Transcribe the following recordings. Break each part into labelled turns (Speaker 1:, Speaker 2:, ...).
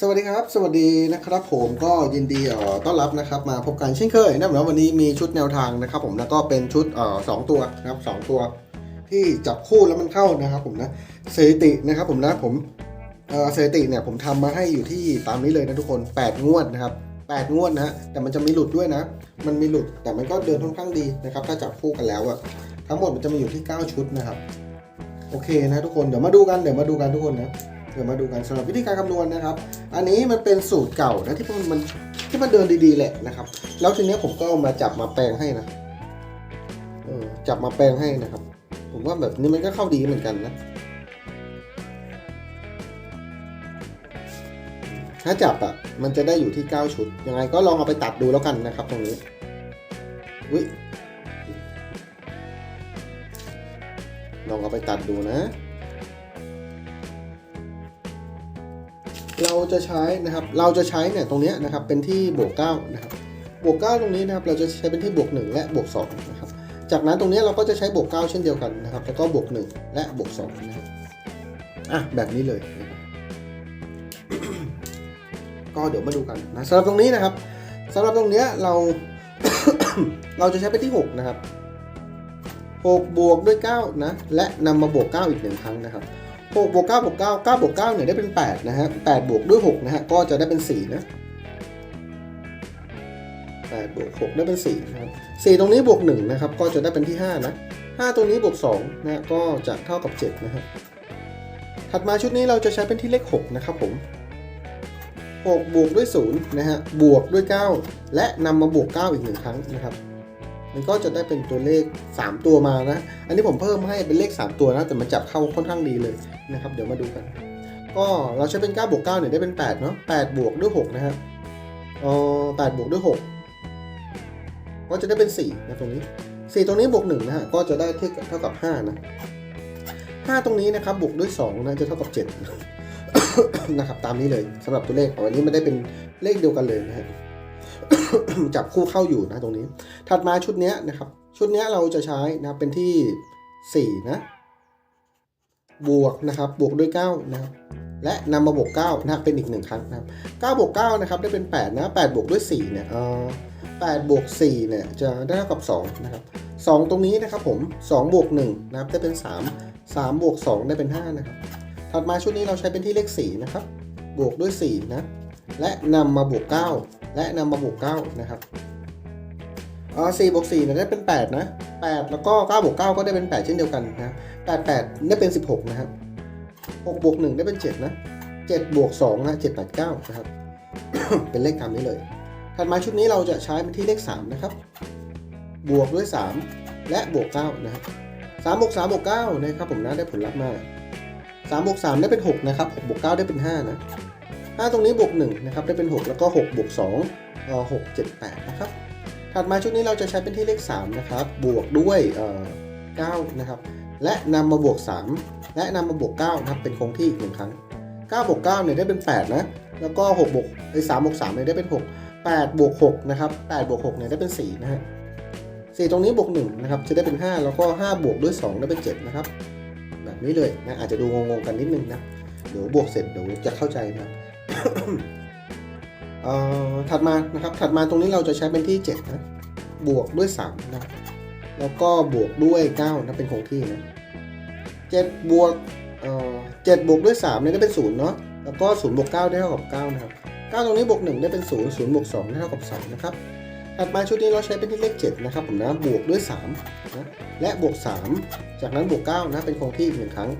Speaker 1: สวัสดีครับ สวัสดีนะครับผมก็ยินดีต้อนรับนะครับมาพบกันเช่นเคยนะครับวันนี้มีชุดแนวทางนะครับผมแล้วก็เป็นชุดสองตัวนะครับสองตัว ที่จับคู่แล้วมันเข้านะครับผมนะสถิตินะครับผมนะผมเอ่อสถิติเนี่ยผมทำมาให้อยู่ที่ตามนี้เลยนะทุกคน 8 งวดนะครับ8 งวดนะฮะแต่มันจะมีหลุดด้วยนะ มันมีหลุดแต่มันก็เดินค่อนข้างดีนะครับถ้าจับคู่กันแล้วอะทั้งหมดมันจะมีอยู่ที่ 9 ชุดนะครับโอเคนะทุกคนเดี๋ยวมาดูกันเดี๋ยวมาดูกันทุกคนนะ เดี๋ยวมาดูกันสำหรับวิธีการคำนวณนะครับ อันนี้มันเป็นสูตรเก่านะที่มันมันที่มันเดินดีๆแหละนะครับ แล้วทีนี้ผมก็เอามาจับมาแปลงให้นะเออจับมาแปลงให้นะครับ ผมว่าแบบนี้มันก็เข้าดีเหมือนกันนะถ้าจับอะมันจะได้อยู่ที่ 9 ชุด ยังไงก็ลองเอาไปตัดดูแล้วกันนะครับ ตรงนี้วิลองเอาไปตัดดูนะ เราจะใช้นะครับ เราจะใช้เนี่ยตรงนี้นะครับเป็นที่บวก9นะครับ บวก 9 ตรงนี้นะครับเราจะใช้เป็นที่บวก 1 และบวก2นะครับ จากนั้นตรงนี้เราก็จะใช้บวก 9 เช่นเดียวกันนะครับ แล้วก็บวก 1 และบวก2นะครับ อะแบบนี้เลยนะครับก็เดี๋ยวมาดูกันนะสำหรับตรงนี้นะครับสำหรับตรงเนี้ยเรา เราจะใช้ไปที่ 6 นะครับ6บวกด้วย 9 นะ และนำมาบวก 9 อีกหนึ่งครั้งนะครับ 6บวก9บวก9 9บวก9เนี่ยได้เป็น 8 นะฮะ8บวกด้วย 6 นะฮะ ก็จะได้เป็น 4 นะ8บวก6ได้เป็น4นะครับ4ตรงนี้บวก1นะครับ ก็จะได้เป็นที่ 5 นะ 5 ตรงนี้บวก2นะฮะ ก็จะเท่ากับ 7 นะครับ ถัดมาชุดนี้เราจะใช้เป็นที่เลข 6 นะครับผม6บวกด้วย0นะฮะ บวกด้วย 9 และนำมาบวก 9 อีกหนึ่งครั้งนะครับ มันก็จะได้เป็นตัวเลข 3 ตัวมานะ อันนี้ผมเพิ่มให้เป็นเลข 3 ตัวนะ แต่มันจับเข้าค่อนข้างดีเลย นะครับ เดี๋ยวมาดูกัน ก็เราใช้เป็น 9 บวก 9 เนี่ยได้เป็น 8 เนาะ8บวกด้วย 6 นะฮะเออ8บวกด้วย 6 ก็จะได้เป็น 4 นะตรงนี้ 4 ตรงนี้บวก 1 นะฮะ ก็จะได้เท่ากับเท่ากับ 5 นะ 5 ตรงนี้นะครับ บวกด้วย 2 นะ จะเท่ากับ 7 นะครับ ตามนี้เลยสำหรับตัวเลขอันนี้มันได้เป็นเลขเดียวกันเลยนะฮะจับคู่เข้าอยู่นะตรงนี้ ถัดมาชุดนี้นะครับ ชุดนี้เราจะใช้นะครับเป็นที่ 4 นะ บวกนะครับบวกด้วย 9 นะครับ และนำมาบวก9นะเป็นอีกหนึ่งครั้งนะครับ9บวก9นะครับได้เป็น 8 นะ8บวกด้วย4เนี่ยเอ่อ8บวก4เนี่ยจะได้เท่ากับ2นะครับ2ตรงนี้นะครับผม2บวก1นะครับได้เป็น 3 3บวก2ได้เป็น 5 นะครับ ถัดมาชุดนี้เราใช้เป็นที่เลข4นะครับ บวกด้วย 4 นะ และนำมาบวก 9 และนำมาบวก 9 นะครับ อ๋อ4บวก4เนี่ยได้เป็น 8 นะ 8 แล้วก็9บวก9ก็ได้เป็น 8 เช่นเดียวกันนะ8 8ได้เป็น 16 นะครับ6บวก1ได้เป็น 7 นะ 7 บวก2นะ7 8 9 นะครับ เป็นเลขตามนี้เลย ถัดมาชุดนี้เราจะใช้เป็นที่เลข 3 นะครับ บวกด้วย 3 และบวก 9 นะครับ3บวก3บวก9นะครับผมนะได้ผลลัพธ์มาสามบวกสามได้เป็นหกนะครับหกบวกเก้าได้เป็นห้านะห้าตรงนี้บวกหนึ่งนะครับได้เป็นหกแล้วก็หกบวกสองเอ่อหกเจ็ดแปดนะครับ ถัดมาชุดนี้เราจะใช้เป็นที่เลขสามนะครับ บวกด้วยเก้านะครับ และนำมาบวกสามและนำมาบวกเก้านะครับ เป็นคงที่อีกหนึ่งครั้งเก้าบวกเก้าเนี่ยได้เป็นแปดนะ แล้วก็หกบวกไอ้สามบวกสามเนี่ยได้เป็นหกแปดบวกหกนะครับแปดบวกหกเนี่ยได้เป็นสี่นะฮะสี่ตรงนี้บวกหนึ่งนะครับ จะได้เป็นห้าแล้วก็ห้าบวกด้วยสองได้เป็นเจ็ดนะครับ แบบนี้เลยนะ อาจจะดูงงๆกันนิดนึงนะ เดี๋ยวบวกเสร็จเดี๋ยวจะเข้าใจนะ ถัดมานะครับ ถัดมาตรงนี้เราจะใช้เป็นที่ 7 นะ บวกด้วย 3 นะแล้วก็บวกด้วย 9 นะ เป็นคงที่นะ7บวกเอ่อ7บวกด้วย3เนี่ยได้เป็น0เนาะ แล้วก็0บวก9ได้เท่ากับ 9 นะครับ 9 ตรงนี้บวก 1 ได้เป็น 0 0บวก2ได้เท่ากับ2นะครับ ถัดมาชุดนี้เราใช้เป็นที่เลข 7 นะครับผมนะ บวกด้วย3นะและบวก 3 จากนั้นบวก 9 นะ เป็นคงที่อีกหนึ่งครั้ง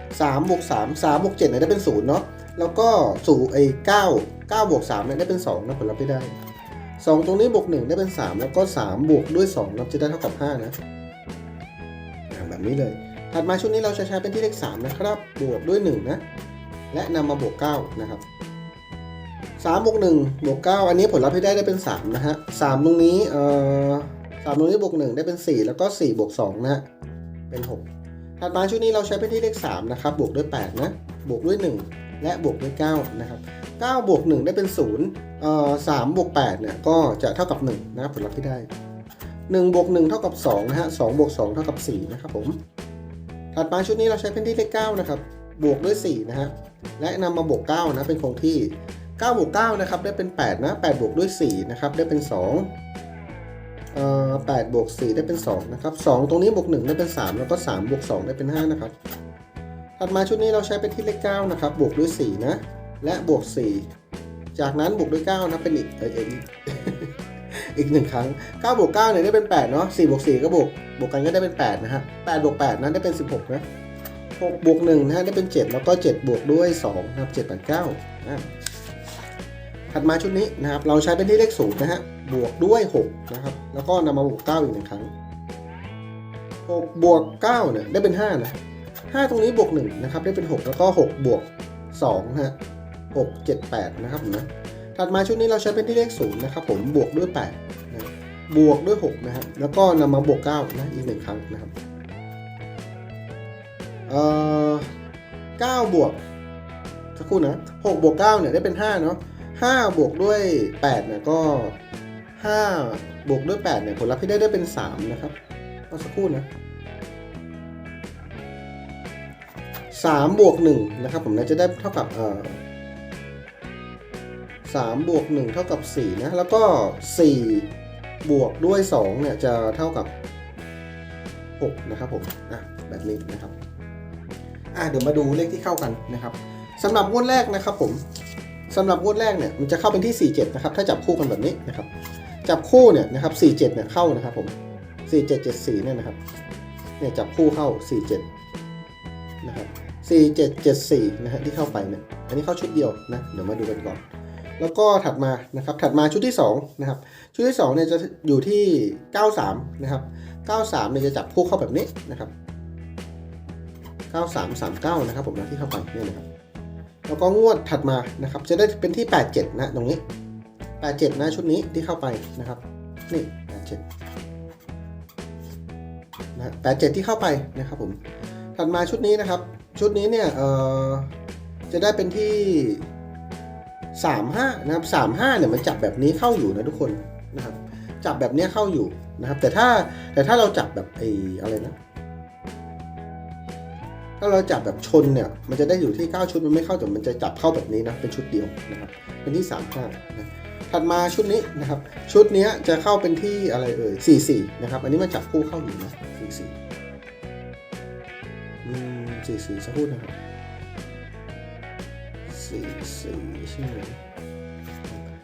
Speaker 1: 3บวก3 3บวก7เนี่ยได้เป็น0เนาะ แล้วก็สู่ไอ้9 9บวก3เนี่ยได้เป็น2นะผลลัพธ์ที่ได้2ตรงนี้บวก1ได้เป็น3แล้วก็3บวกด้วย2นับจะได้เท่ากับ5นะแบบนี้เลย ถัดมาชุดนี้เราจะใช้เป็นที่เลข3นะครับบวกด้วย1นะและนำมาบวก9นะครับ3บวก1บวก9อันนี้ผลลัพธ์ที่ได้ได้เป็น3นะฮะ3ตรงนี้เอ่อ3ตรงนี้บวก1ได้เป็น4แล้วก็4บวก2นะฮะเป็น6ถัดมาชุดนี้เราใช้เป็นที่เลข3นะครับบวกด้วย8นะบวกด้วย1 และบวกด้วย 9 นะครับ9บวก1ได้เป็น0เอ่อ3บวก8เนี่ยก็จะเท่ากับ1นะครับผลลัพธ์ที่ได้1บวก1เท่ากับ2นะฮะ2บวก2เท่ากับ4นะครับผม ถัดมาชุดนี้เราใช้เป็นที่เลข9นะครับ บวกด้วย4นะฮะ และนำมาบวก9นะเป็นคงที่9บวก9นะครับได้เป็น 8 นะ 8 บวกด้วย4นะครับได้เป็น2เอ่อ8บวก4ได้เป็น2นะครับ2ตรงนี้บวก1ได้เป็น 3 แล้วก็3บวก2ได้เป็น5นะครับ ถัดมาชุดนี้เราใช้เป็นที่เลข9นะครับ บวกด้วย 4 นะ และบวก 4 จากนั้นบวกด้วย 9 นะ เป็นอีกเอยเอยอีกอีกหนึ่งครั้ง 9 บวก 9 เนี่ยได้เป็น 8 เนาะ4บวก 4 ก็บวก บวกกันก็ได้เป็น 8 นะฮะ8บวก 8 นั้นได้เป็น 16 นะ 6 บวก 1 นะฮะได้เป็น 7 แล้วก็ 7 บวกด้วย 2 นะครับ 7 8 9นะถัดมาชุดนี้นะครับ เราใช้เป็นที่เลขศูนย์นะฮะ บวกด้วย 6 นะครับ แล้วก็นำมาบวก 9 อีกหนึ่งครั้ง 6 บวก 9 เนี่ยได้เป็น 5 นะ 5 ตรงนี้บวก1นะครับได้เป็น 6 แล้วก็ 6 บวก2นะฮะ6 7 8 นะครับผมนะถัดมาชุดนี้เราใช้เป็นที่เลขศูนย์นะครับผมบวกด้วย8นะบวกด้วย6นะฮะแล้วก็นำมาบวก9นะอีกหนึ่งครั้งนะครับเอ่อ9บวกสักครู่นะ6บวก9เนี่ยได้เป็น5เนาะ5บวกด้วย8เนี่ยก็5บวกด้วย8เนี่ยผลลัพธ์ที่ได้ได้เป็น 3 นะครับเอาสักครู่นะ 3บวก1นะครับผมนะจะได้เท่ากับเอ่อ3บวก1เท่ากับ4นะแล้วก็ 4 บวกด้วย2เนี่ยจะเท่ากับ6นะครับผมอะแบบนี้นะครับอะเดี๋ยวมาดูเลขที่เข้ากันนะครับสำหรับงวดแรกนะครับผมสำหรับงวดแรกเนี่ยมันจะเข้าเป็นที่ 47นะครับถ้าจับคู่กันแบบนี้นะครับจับคู่เนี่ยนะครับ47เนี่ยเข้านะครับผม4774เนี่ยนะครับเนี่ยจับคู่เข้า 47นะครับ 4774 นะฮะที่เข้าไปเนี่ยอันนี้เข้าชุดเดียวนะ เดี๋ยวมาดูกันก่อน แล้วก็ถัดมานะครับถัดมาชุดที่2นะครับชุดที่2เนี่ยจะอยู่ที่ 93 นะครับ 93เนี่ยจะจับคู่เข้าแบบนี้นะครับ 9339 นะครับผมนะที่เข้าไปเนี่ยนะครับแล้วก็งวดถัดมานะครับจะได้เป็นที่ 87 นะตรงนี้ 87 นะชุดนี้ที่เข้าไปนะครับนี่ 87นะ87 ที่เข้าไปนะครับผมถัดมาชุดนี้นะครับ ชุดนี้เนี่ยเอ่อจะได้เป็นที่ 35 นะครับ 35 เนี่ยมันจับแบบนี้เข้าอยู่นะทุกคนนะครับ จับแบบนี้เข้าอยู่นะครับ แต่ถ้าแต่ถ้าเราจับแบบไอ้อะไรนะ ถ้าเราจับแบบชนเนี่ย มันจะได้อยู่ที่ 9 ชุดมันไม่เข้าแต่มันจะจับเข้าแบบนี้นะ เป็นชุดเดียวนะครับ เป็นที่ 3 5 นะถัดมาชุดนี้นะครับ ชุดนี้จะเข้าเป็นที่อะไรเอ่ย4 4 นะครับ อันนี้มันจับคู่เข้าอยู่นะ4 4อืม4 4สักครู่นะครับ4 4ใช่ไหม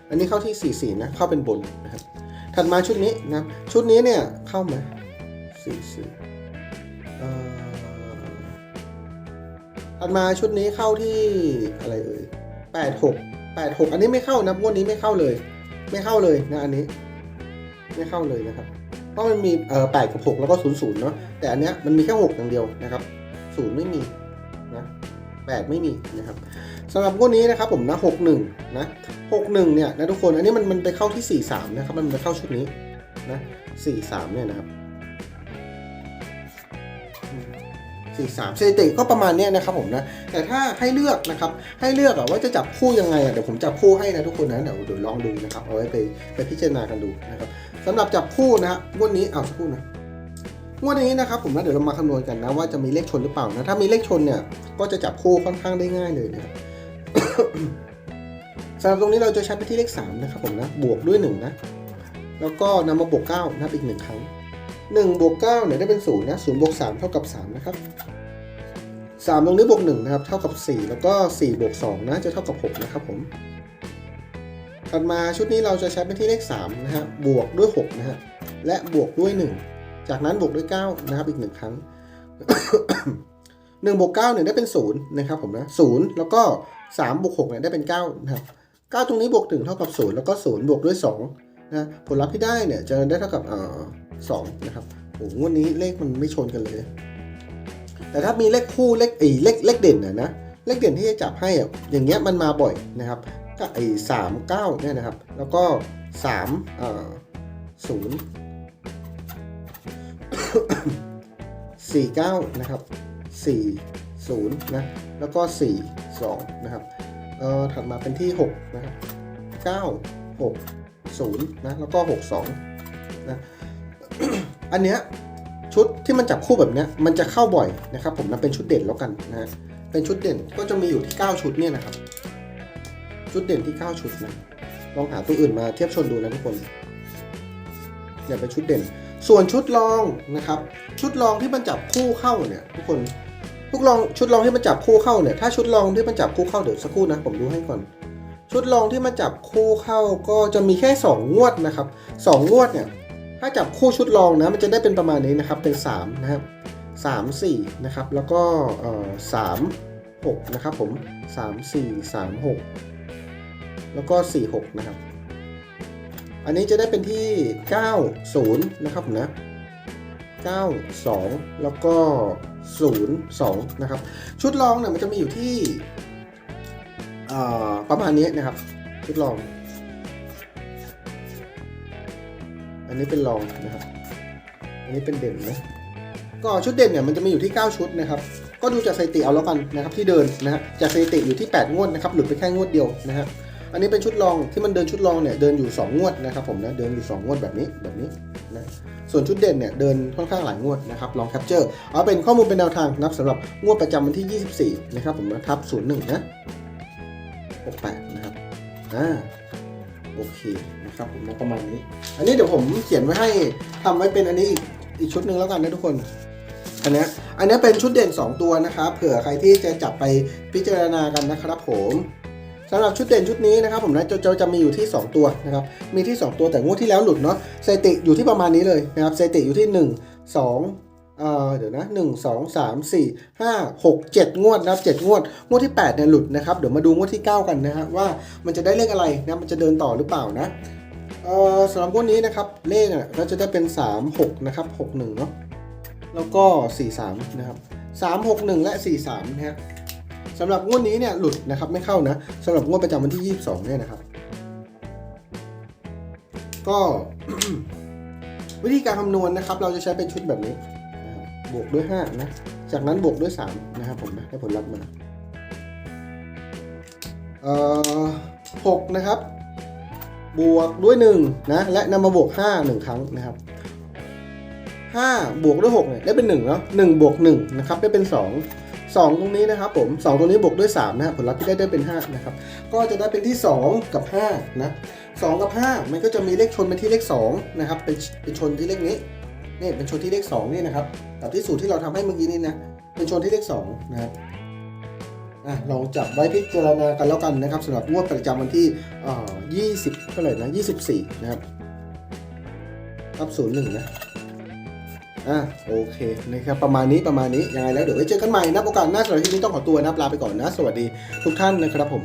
Speaker 1: อันนี้เข้าที่4 4นะ เข้าเป็นบนนะครับ ถัดมาชุดนี้นะ ชุดนี้เนี่ยเข้าไหม4 4เอ่ถัดมาชุดนี้เข้าที่อะไรเอ่ยแปดหกแปดหกอันนี้ไม่เข้านะงวดนี้ไม่เข้าเลย ไม่เข้าเลยนะอันนี้ ไม่เข้าเลยนะครับ เพราะมันมีเอ่อแปดกับหกแล้วก็ศูนย์ศูนย์เนาะแต่อันเนี้ยมันมีแค่หกอย่างเดียวนะครับ ศูนย์ไม่มีนะแปดไม่มีนะครับสำหรับงวดนี้นะครับผมนะหกหนึ่งนะหกหนึ่งเนี่ยนะทุกคนอันนี้มันมันไปเข้าที่สี่สามนะครับมันไปเข้าชุดนี้นะสี่สามเนี่ยนะครับสี่สามสถิติก็ประมาณเนี้ยนะครับผมนะแต่ถ้าให้เลือกนะครับให้เลือกอะว่าจะจับคู่ยังไงอะเดี๋ยวผมจับคู่ให้นะทุกคนนะเดี๋ยวเดี๋ยวลองดูนะครับเอาไว้ไปไปพิจารณากันดูนะครับสำหรับจับคู่นะฮะงวดนี้เอาสักคู่นะ งวดนี้นะครับผมนะเดี๋ยวเรามาคำนวณกันนะว่าจะมีเลขชนหรือเปล่านะถ้ามีเลขชนเนี่ยก็จะจับคู่ค่อนข้างได้ง่ายเลยนะครับสำหรับตรงนี้เราจะใช้ไปที่เลข3นะครับผมนะบวกด้วย1นะแล้วก็นำมาบวก9นับอีกหนึ่งครั้ง1บวก9เนี่ยได้เป็น0นะ0บวก3เท่ากับ3นะครับ3ตรงนี้บวก1นะครับเท่ากับ 4 แล้วก็4บวก2นะจะเท่ากับ6นะครับผมถัดมาชุดนี้เราจะใช้เป็นที่เลข3นะฮะบวกด้วย6นะฮะและบวกด้วย 1 จากนั้นบวกด้วย 9 นะครับอีก 1 ครั้ง 1บวก9เนี่ยได้เป็น 0 นะครับผมนะ0แล้วก็ 3บวก6เนี่ยได้เป็น 9 นะครับ 9 ตรงนี้บวก1เท่ากับ 0 แล้วก็ 0 บวกด้วย2นะผลลัพธ์ที่ได้เนี่ยจะได้เท่ากับเอ่อ2นะครับโอ้งวันนี้เลขมันไม่ชนกันเลย แต่ถ้ามีเลขคู่เลขไอ้เลขเลขเด่นนะนะเลขเด่นที่จะจับให้อะอย่างเงี้ยมันมาบ่อยนะครับก็ไอ้สามเก้าเนี่ยนะครับ แล้วก็สามเอ่อศูนย์ สี่เก้านะครับสี่ศูนย์นะ แล้วก็สี่สองนะครับ เอ่อ ถัดมาเป็นที่หกนะครับเก้าหกศูนย์นะ แล้วก็หกสองนะ อันเนี้ยชุดที่มันจับคู่แบบเนี้ยมันจะเข้าบ่อยนะครับ ผมนะเป็นชุดเด่นแล้วกันนะฮะเป็นชุดเด่นก็จะมีอยู่ที่ 9 ชุดเนี่ยนะครับ ชุดเด่นที่ 9 ชุดนะลองหาตัวอื่นมาเทียบชนดูนะทุกคนเนี่ยเป็นชุดเด่น ส่วนชุดรองนะครับ ชุดรองที่มันจับคู่เข้าเนี่ยทุกคนทุกรองชุดรองที่มันจับคู่เข้าเนี่ยถ้าชุดรองที่มันจับคู่เข้าเดี๋ยวสักครู่นะผมดูให้ก่อน ชุดรองที่มันจับคู่เข้าก็จะมีแค่ 2 งวดนะครับสองงวดเนี่ยถ้าจับคู่ชุดรองนะมันจะได้เป็นประมาณนี้นะครับเป็น3นะครับ3 4นะครับแล้วก็เอ่อ3 6นะครับผม3 4 3 6แล้วก็4 6นะครับ อันนี้จะได้เป็นที่ 9 0 นะครับผมนะ 9 2 แล้วก็ 0 2 นะครับ ชุดรองเนี่ยมันจะมีอยู่ที่ประมาณนี้นะครับ ชุดรอง อันนี้เป็นรองนะครับ อันนี้เป็นเด่นนะก็ชุดเด่นเนี่ยมันจะมีอยู่ที่ 9 ชุดนะครับก็ดูจากสถิติเอาแล้วกันนะครับที่เดินนะฮะจากสถิติอยู่ที่ 8 งวดนะครับหลุดไปแค่งวดเดียวนะฮะ อันนี้เป็นชุดรองที่มันเดินชุดรองเนี่ยเดินอยู่ 2 งวดนะครับผมนะเดินอยู่ 2 งวดแบบนี้แบบนี้นะส่วนชุดเด่นเนี่ยเดินค่อนข้างหลายงวดนะครับลองแคปเจอร์เอาเป็นข้อมูลเป็นแนวทางนะครับสำหรับงวดประจำวันที่ 24 นะครับผมนะทับ01นะ68นะครับอ่าโอเคนะครับผมนะประมาณนี้ อันนี้เดี๋ยวผมเขียนไว้ให้ทำไว้เป็นอันนี้อีกอีกชุดหนึ่งแล้วกันนะทุกคนอันนี้อันนี้เป็นชุดเด่น 2 ตัวนะครับเผื่อใครที่จะจับไปพิจารณากันนะครับผม สำหรับชุดเด่นชุดนี้นะครับผมนะจะจะจะมีอยู่ที่ 2 ตัวนะครับมีที่ 2 ตัวแต่งวดที่แล้วหลุดเนาะสถิติอยู่ที่ประมาณนี้เลยนะครับสถิติอยู่ที่ 1 2เอ่อเดี๋ยวนะ1 2 3 4 5 6 7งวดนะครับ7งวด งวดที่8เนี่ยหลุดนะครับ เดี๋ยวมาดูงวดที่9กันนะฮะว่ามันจะได้เลขอะไรนะมันจะเดินต่อหรือเปล่านะเอ่อสำหรับงวดนี้นะครับเลขอะก็จะได้เป็น3 6นะครับ61เนาะแล้วก็43นะครับ361และ43นะฮะ สำหรับงวดนี้เนี่ยหลุดนะครับไม่เข้านะสำหรับงวดประจำวันที่ 22 เนี่ยนะครับ ก็ วิธีการคำนวณนะครับ เราจะใช้เป็นชุดแบบนี้บบวกด้วย 5 นะ จากนั้นบวกด้วย 3 นะครับผมนะได้ผลลัพธ์มาเอ่อ6นะครับ บวกด้วย 1 นะ และนำมาบวก 5 1 ครั้งนะครับ5บวกด้วย6เนี่ยได้เป็น1เนาะ1บวก1นะครับได้เป็น 2 2 ตรงนี้นะครับผม 2 ตรงนี้บวกด้วย3นะผลลัพธ์ที่ได้ได้เป็น 5 นะครับ ก็จะได้เป็นที่ 2 กับ 5 นะ2กับ 5 มันก็จะมีเลขชนเป็นที่เลข2นะครับเป็นเป็นชนที่เลขนี้นี่เป็นชนที่เลข 2 นี่นะครับกับที่สูตรที่เราทำให้เมื่อกี้นี่นะเป็นชนที่เลข2นะครับอะลองจับไว้พิจารณากันแล้วกันนะครับสำหรับงวดประจำวันที่เอ่อ20เท่าไหร่นะ24 นะครับทับ01นะ อะโอเคนะครับประมาณนี้ประมาณนี้ยังไงแล้วเดี๋ยวไว้เจอกันใหม่นะโอกาสหน้าสำหรับที่นี้ต้องขอตัวนะลาไปก่อนนะ สวัสดีทุกท่านนะครับผม